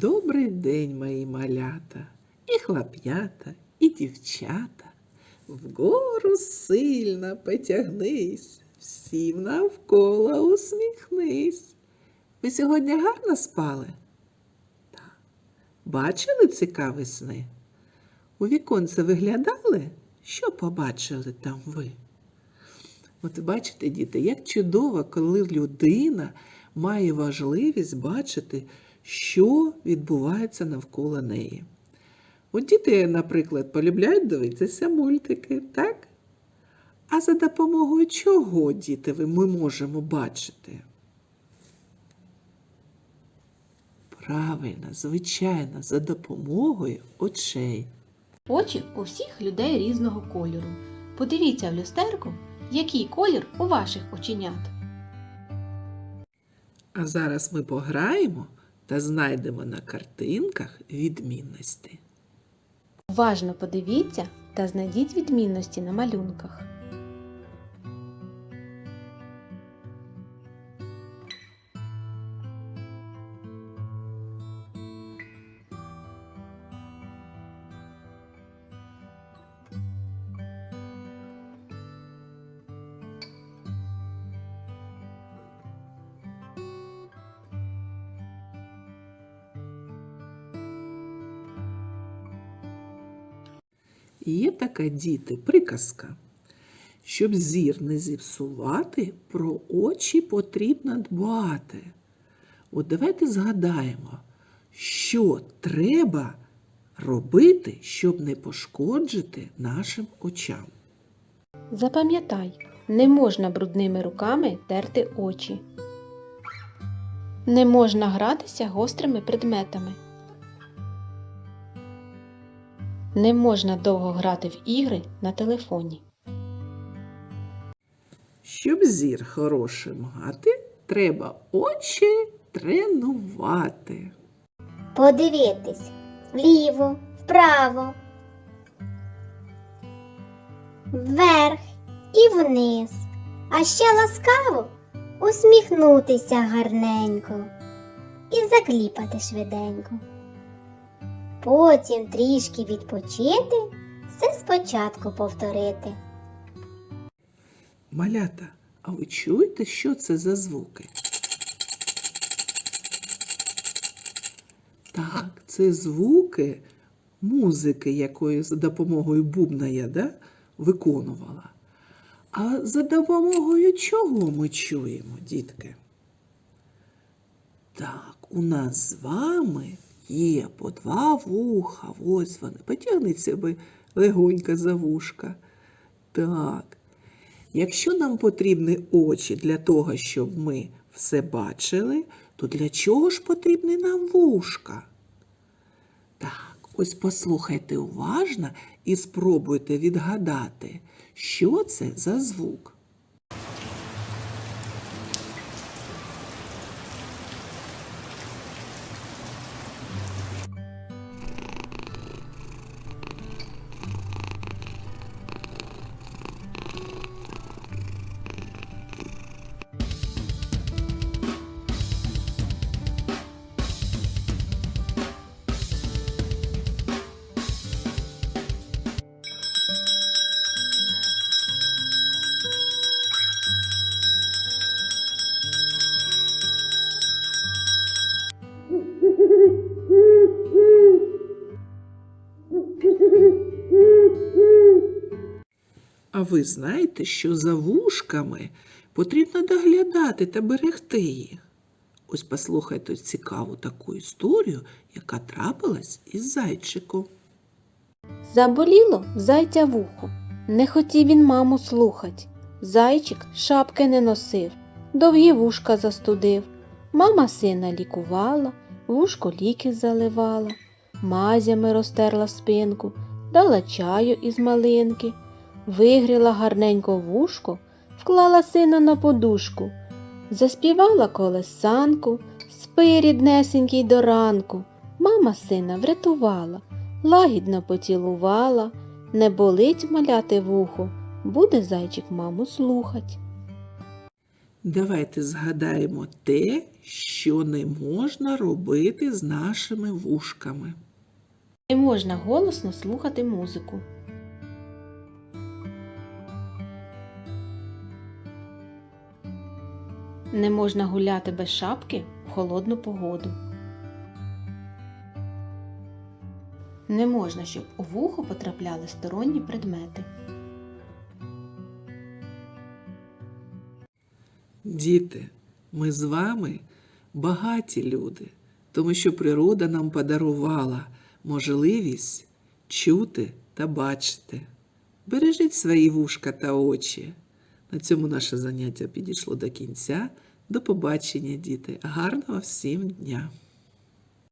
Добрий день, мої малята, і хлоп'ята, і дівчата. Вгору сильно потягнись, всім навколо усміхнись. Ви сьогодні гарно спали? Так. Бачили цікаві сни? У віконце виглядали? Що побачили там ви? От бачите, діти, як чудово, коли людина має важливість бачити, що відбувається навколо неї. От діти, наприклад, полюбляють дивитися мультики, так? А за допомогою чого, діти, ми можемо бачити? Правильно, звичайно, за допомогою очей. Очі у всіх людей різного кольору. Подивіться в люстерку, який колір у ваших оченят. А зараз ми пограємо та знайдемо на картинках відмінності. Уважно подивіться та знайдіть відмінності на малюнках. Є така діти приказка. Щоб зір не зіпсувати, про очі потрібно дбати. От давайте згадаємо, що треба робити, щоб не пошкоджити нашим очам. Запам'ятай, не можна брудними руками терти очі. Не можна гратися гострими предметами. Не можна довго грати в ігри на телефоні. Щоб зір хороший мати, треба очі тренувати. Подивитись вліво, вправо, вверх і вниз, а ще ласкаво усміхнутися гарненько і закліпати швиденько. Потім трішки відпочити, все спочатку повторити. Малята, а ви чуєте, що це за звуки? Так, це звуки музики, якої за допомогою бубна я да, виконувала. А за допомогою чого ми чуємо, дітки? Так, у нас з вами є по два вуха. Ось вони. Потягніть себе легонько за вушка. Так. Якщо нам потрібні очі для того, щоб ми все бачили, то для чого ж потрібні нам вушка? Так, ось послухайте уважно і спробуйте відгадати, що це за звук. Ви знаєте, що за вушками потрібно доглядати та берегти їх? Ось послухайте цікаву таку історію, яка трапилась із зайчиком. Заболіло зайця вухо. Не хотів він маму слухать. Зайчик шапки не носив, довгі вушка застудив. Мама сина лікувала, вушко ліки заливала, мазями розтерла спинку, дала чаю із малинки, вигріла гарненько вушко, вклала сина на подушку, заспівала колесанку, спи ріднесенький до ранку. Мама сина врятувала лагідно поцілувала, не болить маляти вухо, буде зайчик маму слухать. Давайте згадаємо те, що не можна робити з нашими вушками. Не можна голосно слухати музику. Не можна гуляти без шапки в холодну погоду. Не можна, щоб у вухо потрапляли сторонні предмети. Діти, ми з вами багаті люди, тому що природа нам подарувала можливість чути та бачити. Бережіть свої вушка та очі. На цьому наше заняття підійшло до кінця. До побачення, діти. Гарного всім дня!